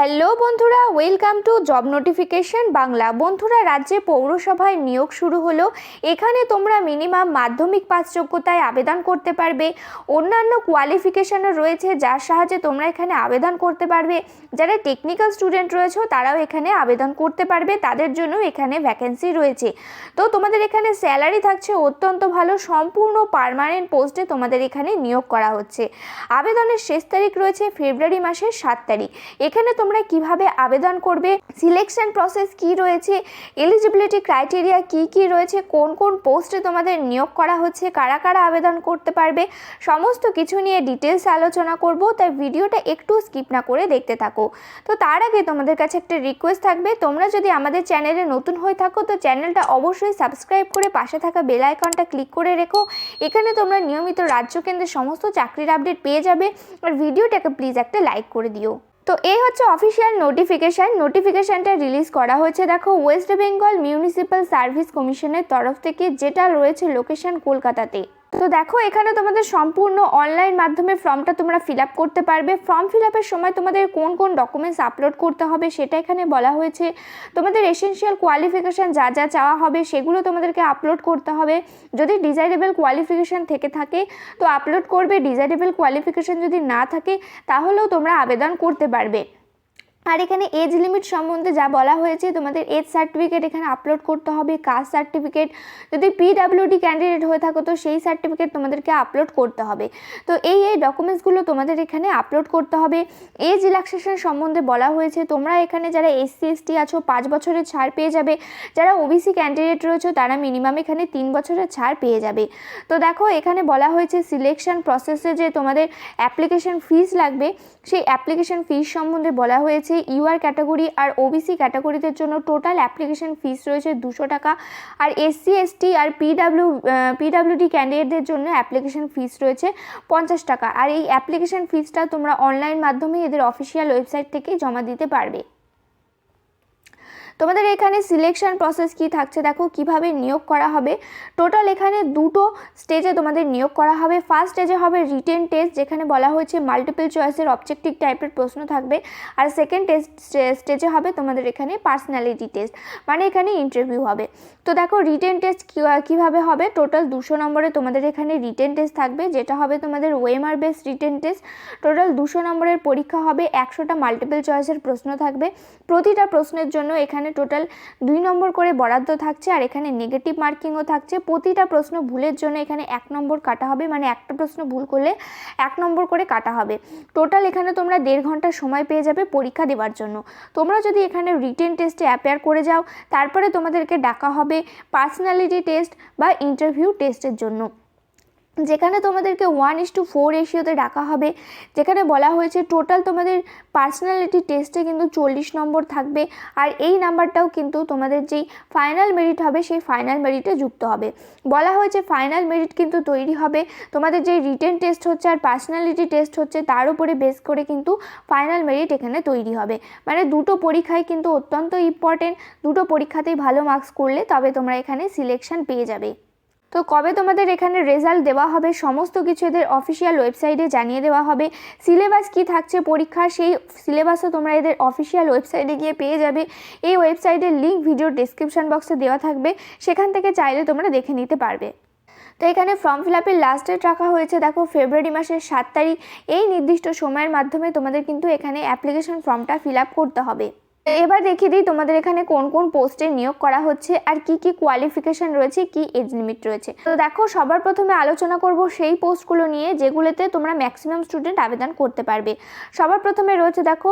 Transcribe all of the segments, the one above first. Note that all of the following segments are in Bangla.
হ্যালো বন্ধুরা welcome to job notification Bangla. বন্ধুরা, রাজ্যে পৌরসভায় নিয়োগ শুরু হলো। এখানে তোমরা মিনিমাম মাধ্যমিক পাস যোগ্যতায় আবেদন করতে পারবে। অন্যান্য কোয়ালিফিকেশনও রয়েছে, যার সাহায্যে তোমরা এখানে আবেদন করতে পারবে। যারা টেকনিক্যাল স্টুডেন্ট রয়েছে, তারাও এখানে আবেদন করতে পারবে। তাদের জন্য এখানে ভ্যাকেন্সি রয়েছে। তো তোমাদের এখানে স্যালারি থাকছে অত্যন্ত ভালো, সম্পূর্ণ পার্মানেন্ট পোস্টে তোমাদের এখানে নিয়োগ করা হচ্ছে। আবেদনের শেষ তারিখ রয়েছে ফেব্রুয়ারি মাসের সাত তারিখ। এখানে তোমরা কীভাবে আবেদন করবে? সিলেকশন প্রসেস কি রয়েছে? এলিজিবিলিটি ক্রাইটেরিয়া কি কি রয়েছে? কোন কোন পোস্টে তোমাদের নিয়োগ করা হচ্ছে? কারা কারা আবেদন করতে পারবে? সমস্ত কিছু নিয়ে ডিটেলস আলোচনা করব, তাই ভিডিওটা একটু স্কিপ না করে দেখতে থাকো। তো তার আগে তোমাদের কাছে একটা রিকোয়েস্ট থাকবে, তোমরা যদি আমাদের চ্যানেলে নতুন হয়ে থাকো, তো চ্যানেলটা অবশ্যই সাবস্ক্রাইব করে পাশে থাকা বেল আইকনটা ক্লিক করে রেখো। এখানে তোমরা নিয়মিত রাজ্য কেন্দ্রের সমস্ত চাকরির আপডেট পেয়ে যাবে। আর ভিডিওটাকে প্লিজ একটা লাইক করে দিও। তো এই হচ্ছে অফিসিয়াল নোটিফিকেশান নোটিফিকেশানটা রিলিজ করা হয়েছে, দেখো ওয়েস্ট বেঙ্গল মিউনিসিপ্যাল সার্ভিস কমিশনের তরফ থেকে, যেটা রয়েছে লোকেশন কলকাতাতে। তো দেখো, এখানে তোমাদের সম্পূর্ণ অনলাইন মাধ্যমে ফর্মটা তোমরা ফিল আপ করতে পারবে। ফর্ম ফিল আপের সময় তোমাদের কোন কোন ডকুমেন্টস আপলোড করতে হবে সেটা এখানে বলা হয়েছে। তোমাদের এসেনশিয়াল কোয়ালিফিকেশান যা যা চাওয়া হবে সেগুলো তোমাদেরকে আপলোড করতে হবে। যদি ডিজাইরেবল কোয়ালিফিকেশান থেকে থাকে, তো আপলোড করবে। ডিজাইরেবল কোয়ালিফিকেশান যদি না থাকে, তাহলেও তোমরা আবেদন করতে পারবে। আর এখানে এজ লিমিট সম্বন্ধে যা বলা হয়েছে, তোমাদের এজ সার্টিফিকেট এখানে আপলোড করতে হবে কাস্ট সার্টিফিকেট যদি পিডাব্লিউডি ক্যান্ডিডেট হয়ে থাকো, তো সেই সার্টিফিকেট তোমাদেরকে আপলোড করতে হবে। তো এই এই ডকুমেন্টসগুলো তোমাদের এখানে আপলোড করতে হবে। এজ রিল্যাক্সেশন সম্বন্ধে বলা হয়েছে, তোমরা এখানে যারা এসসি এসটি আছো, পাঁচ বছরের ছাড় পেয়ে যাবে। যারা ওবিসি ক্যান্ডিডেট রয়েছে, তারা মিনিমাম এখানে তিন বছরের ছাড় পেয়ে যাবে। তো দেখো, এখানে বলা হয়েছে সিলেকশন প্রসেসে যে তোমাদের অ্যাপ্লিকেশন ফিস লাগবে সেই অ্যাপ্লিকেশন ফিস সম্বন্ধে বলা হয়েছে ইউআর ক্যাটাগরি আর ওবিসি ক্যাটাগরিদের জন্য টোটাল অ্যাপ্লিকেশন ফিস রয়েছে দুশো টাকা। আর এসসি এসটি আর পিডাব্লিউ পিডাব্লিউডি ক্যান্ডিডেটদের জন্য অ্যাপ্লিকেশন ফিস রয়েছে পঞ্চাশ টাকা। আর এই অ্যাপ্লিকেশন ফিসটা তোমরা অনলাইন মাধ্যমে এদের অফিসিয়াল ওয়েবসাইট থেকে জমা দিতে পারবে। তোমাদের এখানে সিলেকশন প্রসেস কি থাকছে? দেখো, কীভাবে নিয়োগ করা হবে? টোটাল এখানে দুটো স্টেজে তোমাদের নিয়োগ করা হবে। ফার্স্ট স্টেজে হবে রিটেন টেস্ট যেখানে বলা হয়েছে মাল্টিপল চয়েসের অবজেক্টিভ টাইপের প্রশ্ন থাকবে। আর সেকেন্ড টেস্ট স্টেজে হবে তোমাদের এখানে পার্সোনালিটি টেস্ট মানে এখানে ইন্টারভিউ হবে। তো দেখো রিটেন টেস্ট কীভাবে হবে? টোটাল দুশো নম্বরে তোমাদের এখানে রিটেন টেস্ট থাকবে, যেটা হবে তোমাদের ওয়েমার বেস রিটেন টেস্ট টোটাল দুশো নম্বরের পরীক্ষা হবে, একশোটা মাল্টিপল চয়েসের প্রশ্ন থাকবে। প্রতিটা প্রশ্নের জন্য এখানে টোটাল দুই নম্বর করে বরাদ্দ থাকছে আর এখানে নেগেটিভ মার্কিংও থাকছে। প্রতিটা প্রশ্ন ভুলের জন্য এখানে এক নম্বর কাটা হবে মানে একটা প্রশ্ন ভুল করলে এক নম্বর করে কাটা হবে। টোটাল এখানে তোমরা দেড় ঘণ্টা সময় পেয়ে যাবে পরীক্ষা দেওয়ার জন্য। তোমরা যদি এখানে রিটেন টেস্টে অ্যাপেয়ার করে যাও, তারপরে তোমাদেরকে ডাকা হবে পার্সোনালিটি টেস্ট বা ইন্টারভিউ টেস্টের জন্য। যেখানে তোমাদেরকে ওয়ান ইস টু ফোর রেশিওতে ডাকা হবে, যেখানে বলা হয়েছে টোটাল তোমাদের পার্সোনালিটি টেস্টে কিন্তু চল্লিশ নম্বর থাকবে, আর এই নাম্বারটাও কিন্তু তোমাদের যেই ফাইনাল মেরিট হবে, সেই ফাইনাল মেরিটে যুক্ত হবে। বলা হয়েছে ফাইনাল মেরিট কিন্তু তৈরি হবে, তোমাদের যে রিটেন টেস্ট হচ্ছে আর পার্সোনালিটি টেস্ট হচ্ছে, তার উপরে বেস করে কিন্তু ফাইনাল মেরিট এখানে তৈরি হবে। মানে দুটো পরীক্ষায় কিন্তু অত্যন্ত ইম্পর্টেন্ট দুটো পরীক্ষাতেই ভালো মার্কস করলে তবে তোমরা এখানে সিলেকশন পেয়ে যাবে। তো কবে তোমাদের এখানে রেজাল্ট দেওয়া হবে? সমস্ত কিছু এদের অফিসিয়াল ওয়েবসাইটে জানিয়ে দেওয়া হবে। সিলেবাস কি থাকছে পরীক্ষার? সেই সিলেবাসও তোমরা এদের অফিসিয়াল ওয়েবসাইটে গিয়ে পেয়ে যাবে। এই ওয়েবসাইটের লিঙ্ক ভিডিও ডিসক্রিপশন বক্সে দেওয়া থাকবে। সেখান থেকে চাইলে তোমরা দেখে নিতে পারবে। তো এখানে ফর্ম ফিল আপের লাস্ট ডেট রাখা হয়েছে। দেখো ফেব্রুয়ারি মাসের সাত তারিখ। এই নির্দিষ্ট সময়ের মাধ্যমে তোমাদের কিন্তু এখানে অ্যাপ্লিকেশন ফর্মটা ফিল আপ করতে হবে। এবার দেখিয়ে দিই তোমাদের এখানে কোন কোন পোস্টে নিয়োগ করা হচ্ছে আর কি কি কোয়ালিফিকেশন রয়েছে, কি এজ লিমিট রয়েছে। তো দেখো, সবার প্রথমে আলোচনা করব সেই পোস্টগুলো নিয়ে যেগুলোতে তোমরা ম্যাক্সিমাম স্টুডেন্ট আবেদন করতে পারবে। সবার প্রথমে রয়েছে দেখো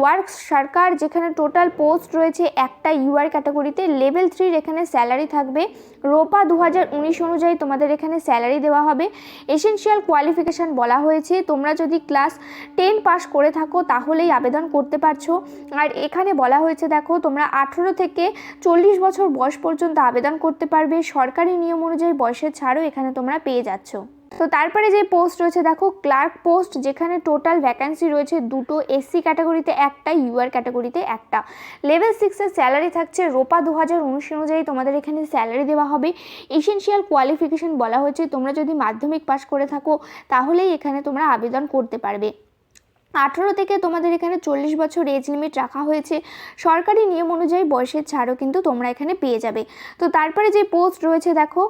ওয়ার্ক সরকার, যেখানে টোটাল পোস্ট রয়েছে একটা ইউআর ক্যাটাগরিতে লেভেল থ্রির এখানে স্যালারি থাকবে। রোপা দু হাজার উনিশ অনুযায়ী তোমাদের এখানে স্যালারি দেওয়া হবে। এসেনশিয়াল কোয়ালিফিকেশান বলা হয়েছে। তোমরা যদি ক্লাস টেন পাস করে থাকো, তাহলেই আবেদন করতে পারছ। আর এখানে বলা হয়েছে, দেখো, তোমরা আঠেরো থেকে চল্লিশ বছর বয়স পর্যন্ত আবেদন করতে পারবে। সরকারি নিয়ম অনুযায়ী বয়সের ছাড়ও এখানে তোমরা পেয়ে যাচ্ছ। তো তারপরে যে পোস্ট রয়েছে, দেখো ক্লার্ক পোস্ট যেখানে টোটাল ভ্যাকান্সি রয়েছে দুটো এসসি ক্যাটাগরিতে একটা ইউআর ক্যাটাগরিতে একটা। লেভেল সিক্সের স্যালারি থাকছে রোপা দু হাজার উনিশ অনুযায়ী তোমাদের এখানে স্যালারি দেওয়া হবে। এসেনশিয়াল কোয়ালিফিকেশন বলা হয়েছে, তোমরা যদি মাধ্যমিক পাস করে থাকো, তাহলেই এখানে তোমরা আবেদন করতে পারবে। আঠারো থেকে তোমাদের এখানে চল্লিশ বছর এজ লিমিট রাখা হয়েছে। সরকারি নিয়ম অনুযায়ী বয়সের ছাড়ও কিন্তু তোমরা এখানে পেয়ে যাবে। তো তারপরে যে পোস্ট রয়েছে, দেখো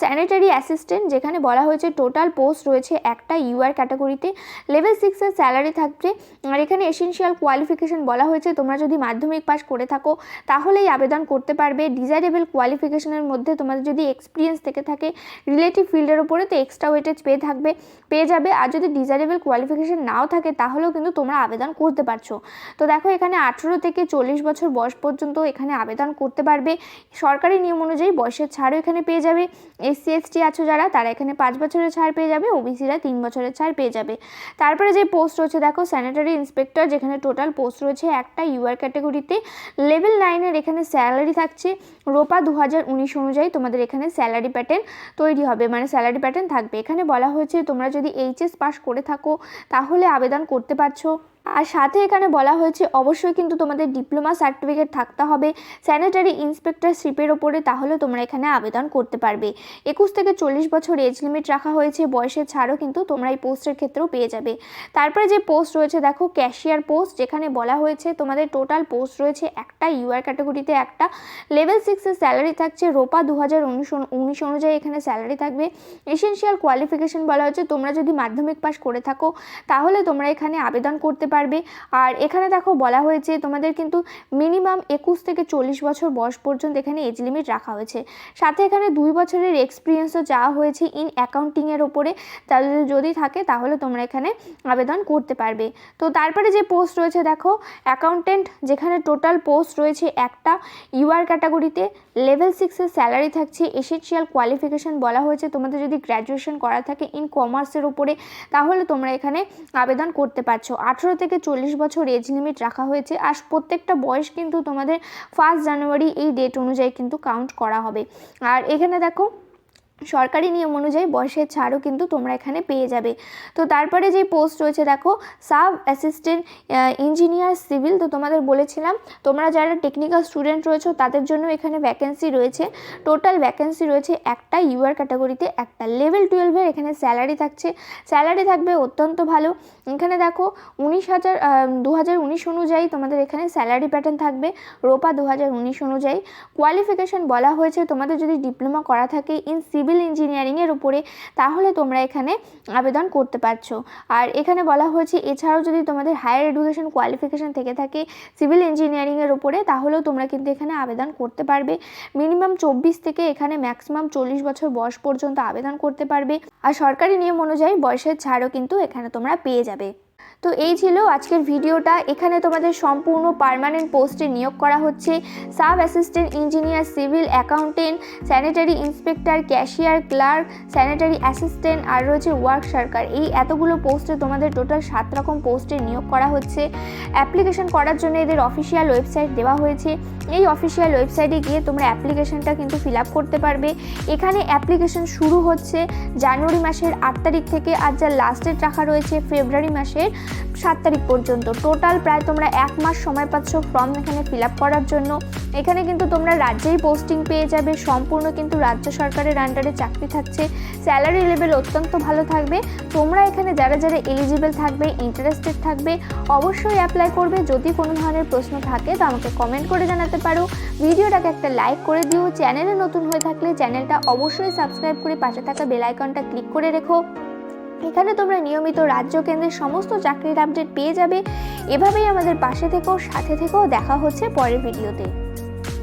স্যানিটারি অ্যাসিস্ট্যান্ট যেখানে বলা হয়েছে টোটাল পোস্ট রয়েছে একটা ইউআর ক্যাটাগরিতে লেভেল সিক্সের স্যালারি থাকবে। আর এখানে এসেনশিয়াল কোয়ালিফিকেশন বলা হয়েছে। তোমরা যদি মাধ্যমিক পাস করে থাকো, তাহলেই আবেদন করতে পারবে। ডিজাইরেবল কোয়ালিফিকেশনের মধ্যে তোমাদের যদি এক্সপিরিয়েন্স থেকে থাকে রিলেটিভ ফিল্ডের ওপরে তো এক্সট্রা ওয়েটেজ পেয়ে থাকবে, পেয়ে যাবে। আর যদি ডিজাইরেবল কোয়ালিফিকেশন নাও থাকে তাহলেও কিন্তু তোমরা আবেদন করতে পারছ। তো দেখো, এখানে আঠেরো থেকে চল্লিশ বছর বয়স পর্যন্ত এখানে আবেদন করতে পারবে। সরকারি নিয়ম অনুযায়ী বয়সের ছাড়ও এখানে পেয়ে যাবে। এসসি, এসটি আছো যারা, তারা এখানে পাঁচ বছরের ছাড় পেয়ে যাবে, ওবিসিরা তিন বছরের ছাড় পেয়ে যাবে। তারপরে যে পোস্ট রয়েছে, দেখো স্যানিটারি ইন্সপেক্টর যেখানে টোটাল পোস্ট রয়েছে একটা ইউআর ক্যাটাগরিতে লেভেল নাইনের এখানে স্যালারি থাকছে। রোপা দু হাজার উনিশ অনুযায়ী তোমাদের এখানে স্যালারি প্যাটার্ন তৈরি হবে। মানে স্যালারি প্যাটার্ন থাকবে। এখানে বলা হয়েছে তোমরা যদি এইচএস পাস করে থাকো, তাহলে আবেদন করতে পারছ। আর সাথে এখানে বলা হয়েছে, অবশ্যই কিন্তু তোমাদের ডিপ্লোমা সার্টিফিকেট থাকতে হবে স্যানিটারি ইন্সপেক্টরশিপের ওপরে, তাহলে তোমরা এখানে আবেদন করতে পারবে। একুশ থেকে চল্লিশ বছর এজ লিমিট রাখা হয়েছে, বয়সের ছাড়ও কিন্তু তোমরা এই পোস্টের ক্ষেত্রেও পেয়ে যাবে। তারপরে যে পোস্ট রয়েছে, দেখো ক্যাশিয়ার পোস্ট, যেখানে বলা হয়েছে তোমাদের টোটাল পোস্ট রয়েছে একটা ইউআর ক্যাটাগরিতে একটা। লেভেল সিক্সের স্যালারি থাকছে, রোপা দু হাজার উনিশ অনুযায়ী এখানে স্যালারি থাকবে। এসেনশিয়াল কোয়ালিফিকেশন বলা হচ্ছে তোমরা যদি মাধ্যমিক পাস করে থাকো, তাহলে তোমরা এখানে আবেদন করতে পারবে। আর এখানে দেখো বলা হয়েছে তোমাদের কিন্তু মিনিমাম একুশ থেকে চল্লিশ বছর বয়স পর্যন্ত এখানে এজ লিমিট রাখা হয়েছে। সাথে এখানে দুই বছরের এক্সপিরিয়েন্সও চাওয়া হয়েছে ইন অ্যাকাউন্টিংয়ের ওপরে। তাদের যদি থাকে, তাহলে তোমরা এখানে আবেদন করতে পারবে। তো তারপরে যে পোস্ট রয়েছে দেখো অ্যাকাউন্টেন্ট যেখানে টোটাল পোস্ট রয়েছে একটা ইউআর ক্যাটাগরিতে লেভেল সিক্সের স্যালারি থাকছে। এসেনশিয়াল কোয়ালিফিকেশন বলা হয়েছে। তোমাদের যদি গ্র্যাজুয়েশন করা থাকে ইন কমার্সের উপরে তাহলে তোমরা এখানে আবেদন করতে পারছ। আঠেরো থেকে চল্লিশ বছর এজ লিমিট রাখা হয়েছে। আর প্রত্যেকটা বয়স কিন্তু তোমাদের ফার্স্ট জানুয়ারি এই ডেট অনুযায়ী কিন্তু কাউন্ট করা হবে। আর এখানে দেখো সরকারি নিয়ম অনুযায়ী বয়সের ছাড়ও কিন্তু তোমরা এখানে পেয়ে যাবে। তো তারপরে যে পোস্ট রয়েছে, দেখো সাব অ্যাসিস্ট্যান্ট ইঞ্জিনিয়ার সিভিল তো তোমাদের বলেছিলাম, তোমরা যারা টেকনিক্যাল স্টুডেন্ট রয়েছো, তাদের জন্য এখানে ভ্যাকেন্সি রয়েছে। টোটাল ভ্যাকেন্সি রয়েছে একটা ইউআর ক্যাটাগরিতে একটা। লেভেল টুয়েলভের এখানে স্যালারি থাকছে। স্যালারি থাকবে অত্যন্ত ভালো। এখানে দেখো, উনিশ হাজার দু হাজার উনিশ অনুযায়ী তোমাদের এখানে স্যালারি প্যাটার্ন থাকবে। রোপা দু হাজার উনিশ অনুযায়ী। কোয়ালিফিকেশন বলা হয়েছে, তোমাদের যদি ডিপ্লোমা করা থাকে ইন সিভিল ইঞ্জিনিয়ারিংয়ের উপরে, তাহলে তোমরা এখানে আবেদন করতে পারছ। আর এখানে বলা হয়েছে, এছাড়াও যদি তোমাদের হায়ার এডুকেশন কোয়ালিফিকেশান থেকে থাকে সিভিল ইঞ্জিনিয়ারিংয়ের উপরে, তাহলেও তোমরা কিন্তু এখানে আবেদন করতে পারবে। মিনিমাম চব্বিশ থেকে এখানে ম্যাক্সিমাম চল্লিশ বছর বয়স পর্যন্ত আবেদন করতে পারবে। আর সরকারি নিয়ম অনুযায়ী বয়সের ছাড়ও কিন্তু এখানে তোমরা পেয়ে যাবে। তো এই ছিল আজকের ভিডিওটা। এখানে তোমাদের সম্পূর্ণ পার্মানেন্ট পোস্টে নিয়োগ করা হচ্ছে। Sub assistant engineer civil accountant sanitary inspector cashier clerk sanitary assistant আর রয়েছে ওয়ার্ক সরকার এই এতগুলো পোস্টে তোমাদের টোটাল সাত রকম পোস্টে নিয়োগ করা হচ্ছে। অ্যাপ্লিকেশন করার জন্য এদের অফিসিয়াল ওয়েবসাইট দেওয়া হয়েছে। এই অফিসিয়াল ওয়েবসাইটে গিয়ে তোমরা অ্যাপ্লিকেশনটা কিন্তু ফিল আপ করতে পারবে। এখানে অ্যাপ্লিকেশন শুরু হচ্ছে জানুয়ারি মাসের আট তারিখ থেকে আর যা লাস্ট ডেট রাখা রয়েছে ফেব্রুয়ারি মাসের সাত তারিখ পর্যন্ত। টোটাল প্রায় তোমরা এক মাস সময় পাচ্ছ ফর্ম এখানে ফিল আপ করার জন্য। এখানে কিন্তু তোমরা রাজ্যেই পোস্টিং পেয়ে যাবে। সম্পূর্ণ কিন্তু রাজ্য সরকারের আন্ডারে চাকরি থাকছে। স্যালারি লেভেল অত্যন্ত ভালো থাকবে। তোমরা এখানে যারা যারা এলিজিবল থাকবে ইন্টারেস্টেড থাকবে, অবশ্যই অ্যাপ্লাই করবে। যদি কোনো ধরনের প্রশ্ন থাকে, তো আমাকে কমেন্ট করে জানাতে পারো। ভিডিওটাকে একটা লাইক করে দিও। চ্যানেলে নতুন হয়ে থাকলে চ্যানেলটা অবশ্যই সাবস্ক্রাইব করে পাশে থাকা বেল আইকনটা ক্লিক করে রেখো। এখানে তোমরা নিয়মিত রাজ্য কেন্দ্রের সমস্ত চাকরির আপডেট পেয়ে যাবে। এভাবেই আমাদের পাশে থেকেও সাথে থেকেও দেখা হচ্ছে পরের ভিডিওতে